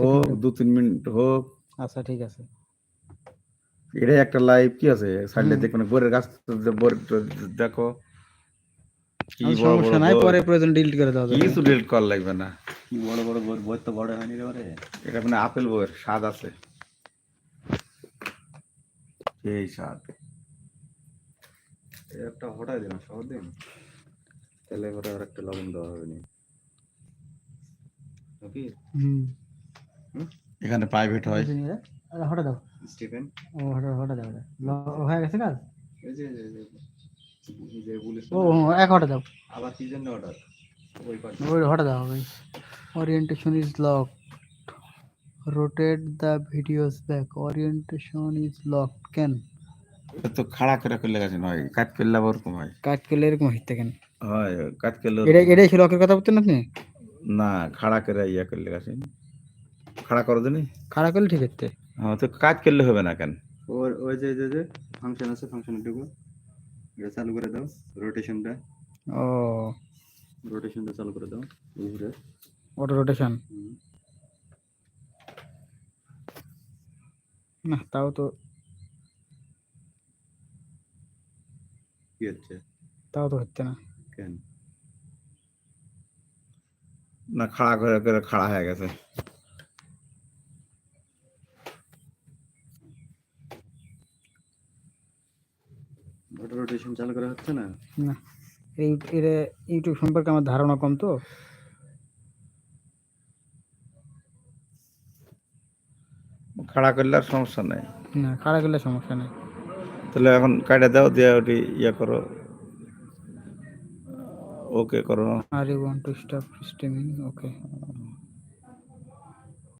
হোক দু তিন মিনিট হোক। আচ্ছা ঠিক আছে। এটাই একটা লাইভ কি আছে? সাইডে। দেখবেন বরের গাছ দেখো কি আর বড় বড় সমস্যা নাই পরে প্রয়োজন ডিলিট করে দেওয়া কিছু ডিলিট করা লাগবে না। কি বড় বড় বই বই তো বড় হয়নি রে এটা মানে আপেল বইয়ের স্বাদ আছে। সেই স্বাদ। একটা হটাই দিন শহর দিন। তাহলে এবারে একটা লবণ দেওয়া হবে না। নাকি? হুম। এখানে প্রাইভেট হয়। আরে হঠাৎ দাও। স্টিফেন? ও হঠাৎ হঠাৎ দাও ল- হয়ে গেছে কাজ? এই যে এই যে- এই যে পুলিশ ও এক হঠাৎ দাও। আবার কি জন্য অর্ডার ওই পার্ট ওই হঠাৎ দাও ভাই। Orientation is locked rotate the videos back orientation is locked কেন? তো খাড়া করে করলে গেছে নয়। কাট করলে আবার ওরকম হয়। করলে এরকম হইতে কেন? হয় কাট করলে এটা এটাই ছিল লকের কথা বলতেন আপনি? না খাড়া করে ইয়া করলে গেছে। খাড়া করো দিনি খারাপ করলে ঠিক হচ্ছে হ্যাঁ তো কাজ করলে হবে না কেন? ওর ওই যে যে যে ফাংশন আছে ফাংশনে ঢুকো এটা চালু করে দাও রোটেশনটা ও। রোটেশনটা চালু করে দাও ঘুরে অটো রোটেশন না তাও তো কি হচ্ছে? তাও তো হচ্ছে না। কেন? না খাড়া করে করে খাড়া হয়ে গেছে। ওটা রোটেশন চালু করা হচ্ছে না? না। এই এটা ইউটিউব সম্পর্কে আমার ধারণা কম তো। খাড়া করলে আর সমস্যা নাই। না খারাপ করলে সমস্যা নেই। তাহলে এখন কাটা দাও দিয়ে ওটি ইয়ে করো। ওকে করো। আর you want to stop streaming okay